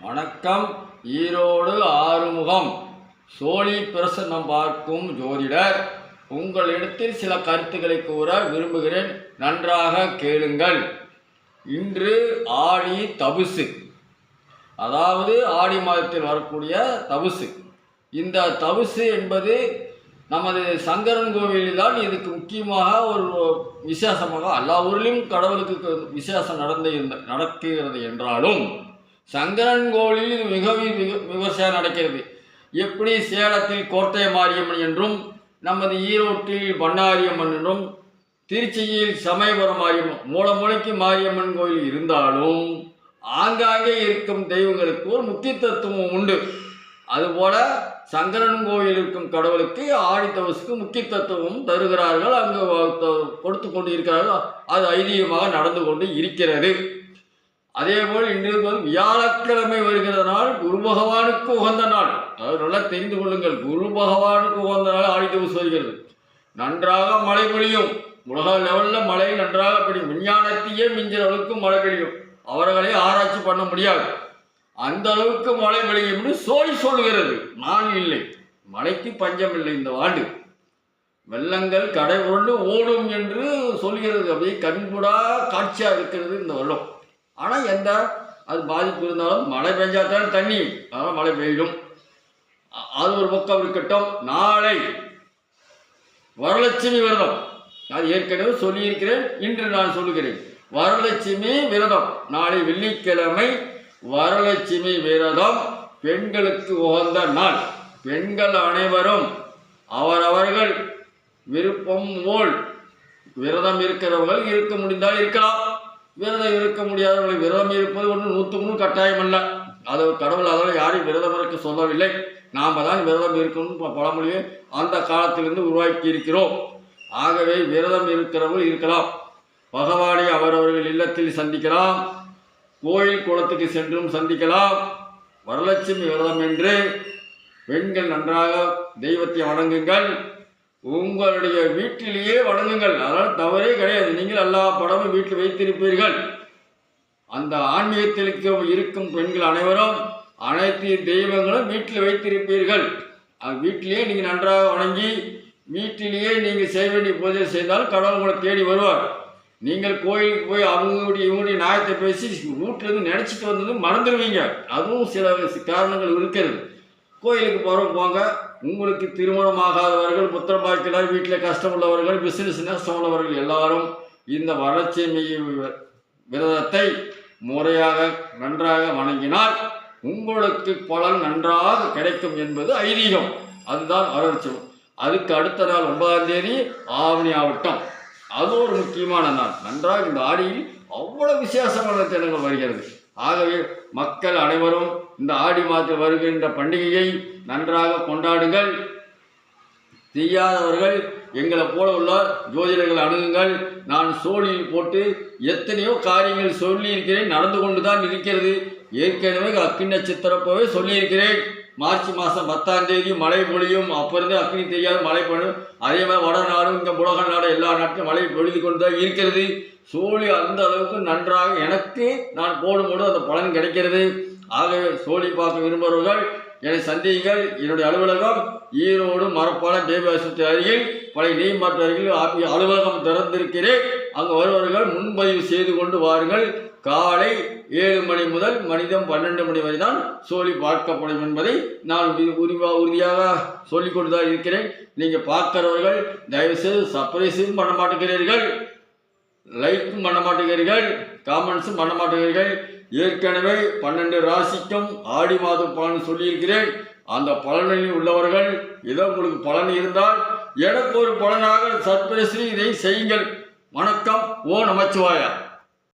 வணக்கம் ஈரோடு ஆறுமுகம். சோழி பிரசன்னம் பார்க்கும் ஜோதிடர் உங்களிடத்தில் சில கருத்துக்களை கூற விரும்புகிறேன். நன்றாக கேளுங்கள். இன்று ஆடி தபுசு. அதாவது ஆடி மாதத்தில் வரக்கூடிய தபுசு. இந்த தபுசு என்பது நமது சங்கரன் கோவிலில் தான் இதுக்கு முக்கியமாக ஒரு விசேஷமாக எல்லா ஊர்லேயும் கடவுளுக்கு விசேஷம் நடந்து இருந்த நடக்கிறது என்றாலும் சங்கரன் கோவிலில் இது மிக விமர்சனம் நடக்கிறது. எப்படி சேலத்தில் கோட்டை மாரியம்மன் என்றும் நமது ஈரோட்டில் பண்ணாரியம்மன் என்றும் திருச்சியில் சமயபுரம் மாரியம்மன் மூல மூளைக்கு மாரியம்மன் கோயில் இருந்தாலும் ஆங்காங்கே இருக்கும் தெய்வங்களுக்கு ஒரு முக்கியத்துவம் உண்டு. அதுபோல சங்கரன் கோயில் இருக்கும் கடவுளுக்கு ஆடித்தவசுக்கு முக்கியத்துவம் தருகிறார்கள். அங்கு கொடுத்து கொண்டு இருக்கிறார்கள் அது ஐதீகமாக நடந்து கொண்டு இருக்கிறது. அதேபோல் போல் வந்து வியாழக்கிழமை வருகிற நாள் குரு பகவானுக்கு உகந்த நாள். அதாவது நல்லா தெரிந்து கொள்ளுங்கள் குரு பகவானுக்கு உகந்த நாள் ஆடி வருகிறது. நன்றாக மழை பொழியும். உலக லெவலில் மழை நன்றாக பிடிக்கும் விஞ்ஞானத்தையே மிஞ்சிற அளவுக்கு மழை பெய்யும். அவர்களை ஆராய்ச்சி பண்ண முடியாது. அந்த அளவுக்கு மழை பெய்யும் என்று சோழி சொல்கிறது நான் இல்லை. மழைக்கு பஞ்சம் இல்லை இந்த ஆண்டு. வெள்ளங்கள் கடை உருண்டு ஓடும் என்று சொல்கிறது. அப்படியே கண்கூடா காட்சியாக இருக்கிறது இந்த வருடம் ஆனால் எந்த? அது பாதிப்பு இருந்தாலும் மழை பெஞ்சாத்தானே தண்ணி. அதனால் மழை பெய்யும். அது ஒரு பக்கம் இருக்கட்டும். நாளை வரலட்சுமி விரதம். நான் ஏற்கனவே சொல்லியிருக்கிறேன். இன்று நான் சொல்லுகிறேன். வரலட்சுமி விரதம். நாளை வெள்ளிக்கிழமை வரலட்சுமி விரதம் பெண்களுக்கு உகந்த நாள். பெண்கள் அனைவரும் அவரவர்கள் விருப்பம் போல் விரதம் இருக்கிறவர்கள் இருக்க முடிந்தால் இருக்கலாம். விரதம் இருக்க முடியாதவர்கள் விரதம் இருப்பது ஒன்று நூற்றுக்கு நூறு கட்டாயம் அல்ல. அது கடவுள் அதனால் யாரையும் விரதம் இருக்க சொல்லவில்லை. நாம் தான் விரதம் இருக்கணும்னு பழமொழியை அந்த காலத்திலிருந்து உருவாக்கி இருக்கிறோம். ஆகவே விரதம் இருக்கிறவர்கள் இருக்கலாம். பகவானை அவரவர்கள் இல்லத்தில் சந்திக்கலாம். கோயில் குளத்துக்கு சென்றும் சந்திக்கலாம். வரலட்சுமி விரதம் என்று பெண்கள் நன்றாக தெய்வத்தை வணங்குங்கள். உங்களுடைய வீட்டிலேயே வணங்குங்கள் அதனால் தவறே கிடையாது. நீங்கள் எல்லா படமும் வீட்டில் வைத்திருப்பீர்கள். அந்த ஆன்மீகத்தில் இருக்க- இருக்கும் பெண்கள் அனைவரும் அனைத்து தெய்வங்களும் வீட்டில் வைத்திருப்பீர்கள். அது வீட்டிலேயே நீங்கள் நன்றாக வணங்கி வீட்டிலேயே நீங்கள் செய்ய வேண்டிய பூஜை செய்தால் கடவுள் உங்களை தேடி வருவார். நீங்கள் கோயிலுக்கு போய் அவங்களுடைய இவங்களுடைய நியாயத்தை பேசி வீட்டிலேருந்து நினச்சிட்டு வந்தது மறந்துடுவீங்க. அதுவும் சில காரணங்கள் இருக்கிறது. கோயிலுக்கு போகிறோம் போங்க. உங்களுக்கு திருமணம் ஆகாதவர்கள் புத்திரம் பாக்கியலார் வீட்டில் கஷ்டம் உள்ளவர்கள் பிஸ்னஸ் நஷ்டம் உள்ளவர்கள் எல்லாரும் இந்த வளர்ச்சி விரதத்தை முறையாக நன்றாக வணங்கினால் உங்களுக்கு பலன் நன்றாக கிடைக்கும் என்பது ஐதீகம். அதுதான் வரலட்சுமி அதுக்கு அடுத்த நாள் ஒன்பதாம் தேதி ஆவணி ஆவட்டம் அது ஒரு முக்கியமான நாள். நன்றாக இந்த ஆடியில் அவ்வளோ விசேஷமான தினங்கள் வருகிறது. ஆகவே மக்கள் அனைவரும் இந்த ஆடி மாதத்தில் வருகின்ற பண்டிகையை நன்றாக கொண்டாடுங்கள். தெரியாதவர்கள் எங்களை போல உள்ள ஜோதிடர்கள் அணுகுங்கள். நான் சோழியில் போட்டு எத்தனையோ காரியங்கள் சொல்லியிருக்கிறேன் நடந்து கொண்டு தான் இருக்கிறது. ஏற்கனவே அக்கி நட்சத்திரப்பவே சொல்லியிருக்கிறேன். மார்ச் மாதம் பத்தாம் தேதி மழை பொழியும். அப்போருந்து அக்னி தெரியாது மழை பொழியும் அதே மாதிரி வடநாடும் இங்கே உலக நாடு எல்லா நாட்டிலும் மழை பொழுது கொண்டு தான் இருக்கிறது. சோழி அந்த அளவுக்கு நன்றாக எனக்கு நான் போடும்போது அந்த பலன் கிடைக்கிறது. ஆகவே சோழி பார்க்க விரும்புகிறவர்கள் என்னை சந்தியுங்கள். என்னுடைய அலுவலகம் ஈரோடு மரப்பாளம் தேவி ஆஸ்பத்திரி அருகில் பழைய நீமாற்று அருகில் அலுவலகம் திறந்திருக்கிறேன். அங்கு வருபவர்கள் முன்பதிவு செய்து கொண்டு வாருங்கள். காலை ஏழு மணி முதல் மனிதம் பன்னெண்டு மணி வரை தான் சோழி பார்க்கப்படும் என்பதை நான் உரிவா உறுதியாக சொல்லிக்கொண்டு தான் இருக்கிறேன். நீங்கள் பார்க்கிறவர்கள் தயவுசெய்து சர்ப்ரைஸும் பண்ண மாட்டேங்கிறீர்கள். லைக்கும் பண்ண மாட்டேங்கிறீர்கள். காமெண்ட்ஸும் பண்ண மாட்டேங்கிறீர்கள். ஏற்கனவே பன்னெண்டு ராசிக்கும் ஆடி மாதம் பலன் சொல்லியிருக்கிறேன். அந்த பலனில் உள்ளவர்கள் ஏதோ உங்களுக்கு பலன் இருந்தால் எனக்கு ஒரு பலனாக சர்ப்ரைஸில் இதை செய்யுங்கள். வணக்கம். ஓ நமச்சிவாயா.